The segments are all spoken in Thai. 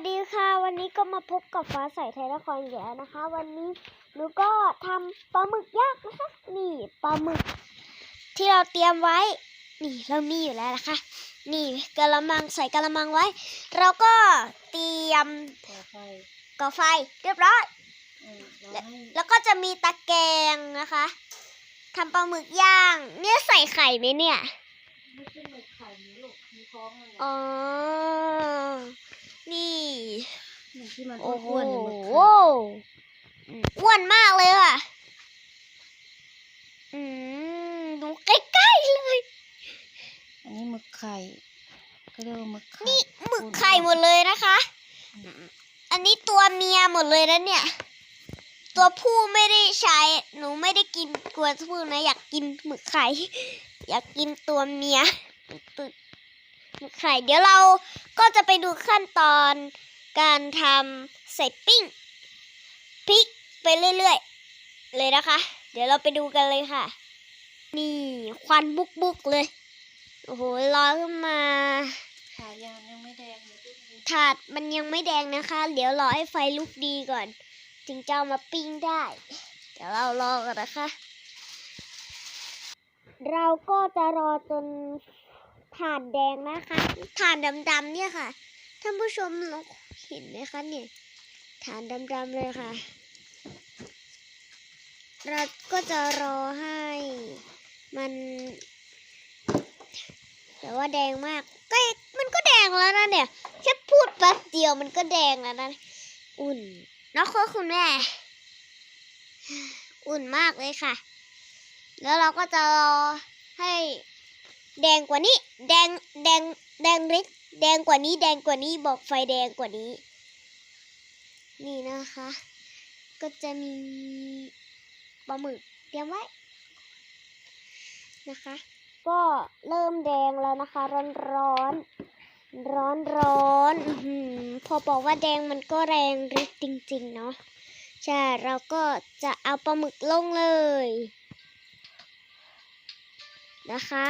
สดีค่ะ วันนี้ก็มาพบกับฟ้าใสไทยละครอีกแล้วนะคะ วันนี้หนูก็ทำปลาหมึกย่างนะคะ นี่ปลาหมึก ที่เราเตรียมไว้ นี่เรามีอยู่แล้วนะคะ นี่กะละมังใส่กะละมังไว้ เราก็เตรียมต่อไปก่อไฟเรียบร้อยเออเราให้แล้วก็จะมีตะแกรงนะคะทำปลาหมึกย่าง เนี่ยใส่ไข่ไหมเนี่ยไม่ใช่หมึกไข่หมูลูกมีท้องอะไรอ๋อ นี่หมึกที่มันโอ้โหอ้วนๆเนี่ยหมึกไข่อืมอ้วนมากเลยอะ อืมดูใกล้ๆเลย อันนี้หมึกไข่ก็เรียกว่าหมึกไข่นี่หมึกไข่หมดเลยนะคะ อันนี้ตัวเมียหมดเลยนะเนี่ย ตัวผู้ไม่ได้ใช้ หนูไม่ได้กินตัวผู้นะ อยากกินหมึกไข่ อยากกินตัวเมีย ตึกหมึกไข่ เดี๋ยวเราก็จะไปดูขั้นตอนการทำใส่ปิ้งพริกไปเรื่อยๆ เลยนะคะ เดี๋ยวเราไปดูกันเลยค่ะ นี่ควันบุกๆเลย โอ้โหลอยขึ้นมาขายางยังไม่แดงถาดมันยังไม่แดงนะคะ เดี๋ยวรอให้ไฟลุกดีก่อนจึงจะามาปิ้งได้ เดี๋ยวเรารอกันนะคะ เราก็จะรอจน ถ่านแดงนะคะถ่านดำๆเนี่ยค่ะท่านผู้ชมลองเห็นไหมคะเนี่ยถ่านดำๆเลยค่ะ เราก็จะรอให้มันแต่ว่าแดงมากก็มันก็แดงแล้วนะเนี่ยแค่พูดแป๊บเดียวมันก็แดงแล้วนะ อุ่นนะคะคุณแม่ อุ่นมากเลยค่ะ แล้วเราก็จะรอให้ แดงกว่านี้ แดงแดงแดงริดแดงกว่านี้ แดงกว่านี้บอกไฟแดงกว่านี้ นี่นะคะ ก็จะมีปลาหมึกเตรียมไว้นะคะ ก็เริ่มแดงแล้วนะคะ ร้อนร้อนร้อนร้อนอพอบอกว่าแดงมันก็แรงฤทธิ์จริง ๆ เนาะใช่เราก็จะเอาปลาหมึกลงเลย นะคะ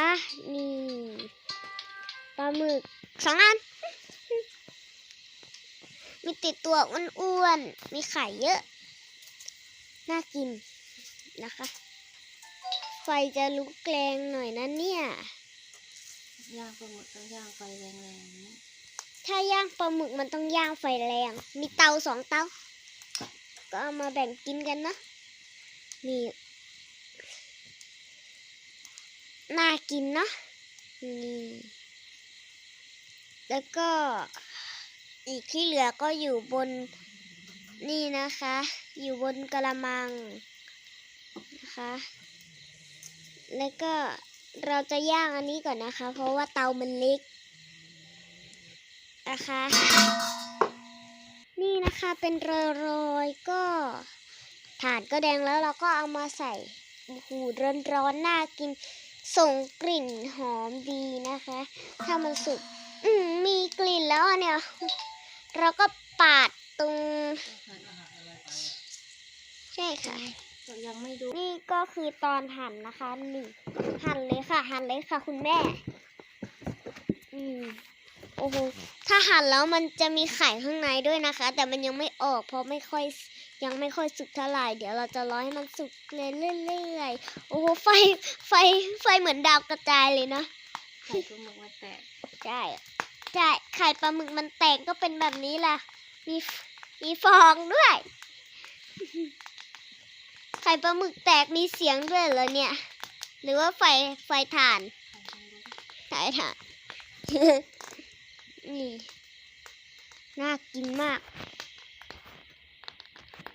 นี่ปลาหมึกสองอัน มีติดตัวอ้วนๆ มีไข่เยอะ น่ากินนะคะ ไฟจะลุกแรงหน่อยนะเนี่ยย่างปลาหมึกต้องย่างไฟแรงๆนี้ถ้าย่างปลาหมึกมันต้องย่างไฟแรง มีเตาสองเตา ก็เอามาแบ่งกินกันนะ นี่ น่ากินเนาะนี่แล้วก็อีกที่เหลือก็อยู่บนนี่นะคะ อยู่บนกระมังนะคะ แล้วก็เราจะย่างอันนี้ก่อนนะคะ เพราะว่าเตามันเล็กนะคะ นี่นะคะเป็นรยๆก็ฐานก็แดงแล้วเราก็เอามาใส่หูร้อนๆน่ากิน ส่งกลิ่นหอมดีนะคะ ถ้ามันสุกอืมมีกลิ่นแล้วอะเนี่ย เราก็ปาดตรง ใช่ค่ะเรายังไม่ดูนี่ก็คือตอนหั่นนะคะนี่หั่นเลยค่ะ หั่นเลยค่ะ คุณแม่ อืมโอ้โหถ้าหั่นแล้วมันจะมีไข่ข้างในด้วยนะคะ แต่มันยังไม่ออกเพราะไม่ค่อย ยังไม่ค่อยสุกเท่าไหร่เดี๋ยวเราจะรอให้มันสุกเรื่อยๆโอ้โหไฟไฟไฟเหมือนดาวกระจายเลยเนาะไข่ปลาหมึกมันแตกใช่ใช่ไข่ปลาหมึกมันแตกก็เป็นแบบนี้แหละมีมีฟองด้วย ไข่ปลาหมึกแตกมีเสียงด้วยเหรอเนี่ย หรือว่าไฟไฟถ่านไข่ปลาหมึกถ่ายถ่านนี่น่ากินมากอืม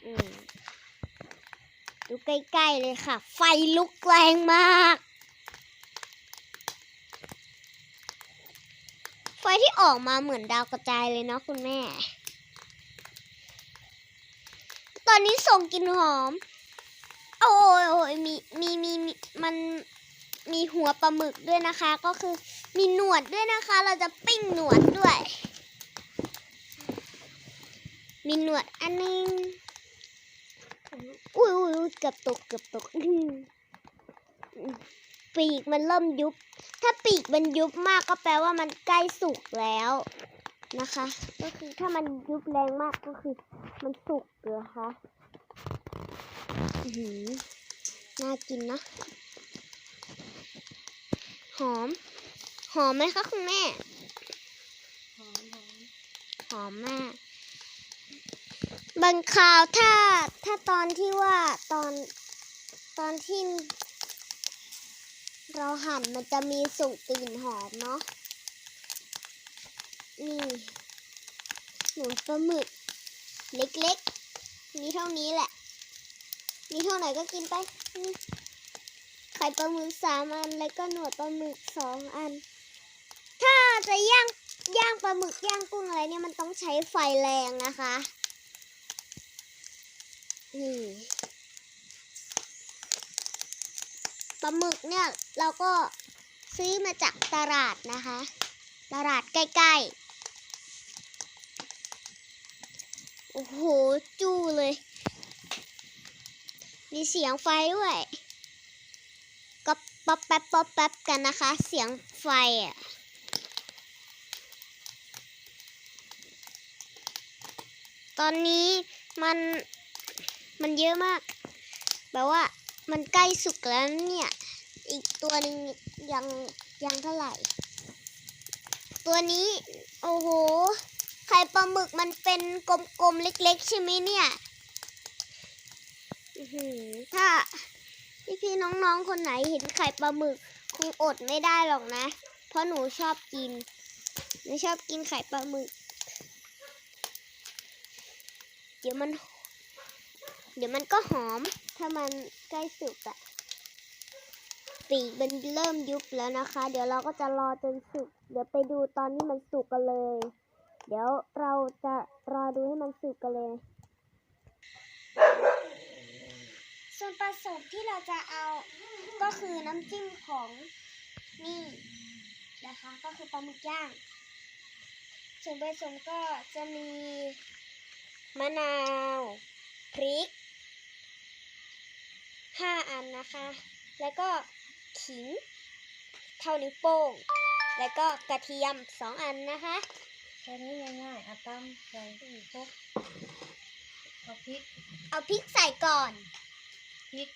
ดูใกล้ๆเลยค่ะ ไฟลุกแรงมาก ไฟที่ออกมาเหมือนดาวกระจายเลยเนาะคุณแม่ ตอนนี้ส่งกลิ่นหอม โอ้ยโอ้ยมีมีมีมันมีหัวปลาหมึกด้วยนะคะ ก็คือมีหนวดด้วยนะคะ เราจะปิ้งหนวดด้วย มีหนวดอันนึง อุ้ยอุ้ยเกือบตกเกือบตกปีกมันเริ่มยุบ ถ้าปีกมันยุบมากก็แปลว่ามันใกล้สุกแล้วนะคะ ก็คือถ้ามันยุบแรงมากก็คือ มันสุกเหรอคะหือน่ากินนะ หอม หอมไหมคะคุณแม่ หอมหอมหอมมาก บางคราวถ้าถ้าตอนที่ว่าตอนตอนที่ เราหั่นมันจะมีส่งกลิ่นหอมเนาะนี่หมูปลาหมึก เล็กๆ มีเท่านี้แหละ มีเท่าไหร่ก็กินไปไข่ปลาหมึกสามอัน แล้วก็หนวดปลาหมึกสองอัน ถ้าจะย่างย่างปลาหมึกย่างกุ้งอะไรเนี่ยมันต้องใช้ไฟแรงนะคะ นี่ปลาหมึกเนี่ยเราก็ซื้อมาจากตลาดนะคะ ตลาดใกล้ๆ โอ้โห จู้เลย มีเสียงไฟด้วยก็ป๊อปแป๊บป๊อปแป๊บกันนะคะ เสียงไฟอะตอนนี้มัน มันเยอะมาก แบบว่ามันใกล้สุกแล้วเนี่ย อีกตัวหนึ่งยังยังเท่าไหร่ ตัวนี้โอ้โหไข่ปลาหมึกมันเป็นกลมๆเล็กๆใช่ไหมเนี่ยอื้อหือถ้าพี่น้องๆคนไหนเห็นไข่ปลาหมึกคงอดไม่ได้หรอกนะ เพราะหนูชอบกินหนูชอบกินไข่ปลาหมึก เดี๋ยวมัน เดี๋ยวมันก็หอม ถ้ามันใกล้สุกอะปีกมันเริ่มยุบแล้วนะคะ เดี๋ยวเราก็จะรอจนสุก เดี๋ยวไปดูตอนที่มันสุกกันเลย เดี๋ยวเราจะรอดูให้มันสุกกันเลย ส่วนผสมที่เราจะเอาก็คือน้ำจิ้มของนี่นะคะ ก็คือปลาหมึกย่าง ส่วนผสมก็จะมีมะนาว พริก ห้าอันนะคะ แล้วก็ขิง เท่านิ้วโป้ง แล้วก็กระเทียมสองอันนะคะแค่นี้ง่ายๆเอาตั้มใส่พกเอาพริก เอาพริกใส่ก่อน พริก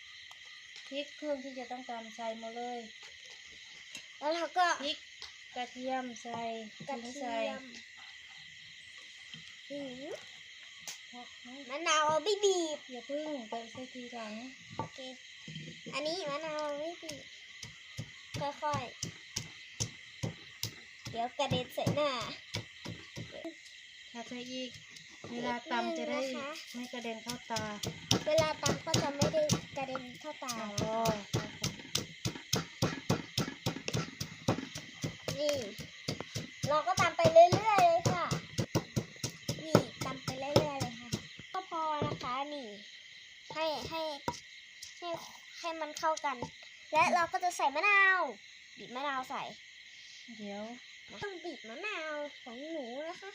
พริกเครื่องที่จะต้องการใส่หมดเลย แล้วเราก็พริกกระเทียมใส่กระขิงเทีใส่ยมหืมพกให้ มะนาวเอาไม่บีบอย่าพึ่งไปใส่ทีหลังโอเคอันนี้มะนาวเอาไม่บีบค่อยๆ เดี๋ยวกระเด็นใส่หน้าถ้าใส่อีก เวลาตำจะได้นิดนึงนะคะไม่กระเด็นเข้าตา เวลาตำก็จะไม่ได้กระเด็นเข้าตาอะรอนี่เราก็ตำไปเรื่อยๆเลย ให้ให้ให้ให้มันเข้ากัน และเราก็จะใส่มะนาว บีบมะนาวใส่ เดี๋ยว ต้องบีบมะนาวของหนูนะคะ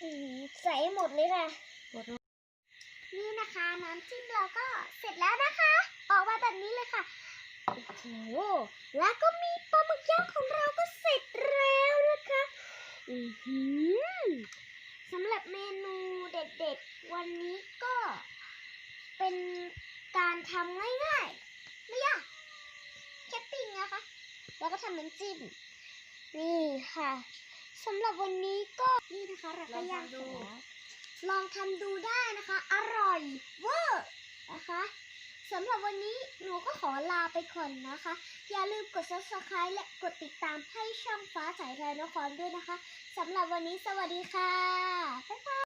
อืมใส่ให้หมดเลยค่ะกดลงนี่นะคะน้ำจิ้มเราก็เสร็จแล้วนะคะ ออกมาแบบนี้เลยค่ะโอ้โหแล้วก็มีปลาหมึกย่างของเราก็เสร็จแล้วนะคะ อือหือสำหรับเมนูเด็ดๆ วันนี้ก็เป็นการ ทำง่ายๆ ไม่ยากแค่ปิ้งนะคะ แล้วก็ทำน้ำจิ้ม นี่ค่ะสำหรับวันนี้ก็นี่นะคะเราก็ย่างเสร็จแล้วลองทำดูได้นะคะ อร่อยเวอร์นะคะสำหรับวันนี้หนูก็ขอลาไปก่อนนะคะ อย่าลืมกด subscribe และกดติดตามให้ช่องฟ้าใสไทยนครด้วยนะคะสำหรับวันนี้สวัสดีค่ะ บ๊ายบาย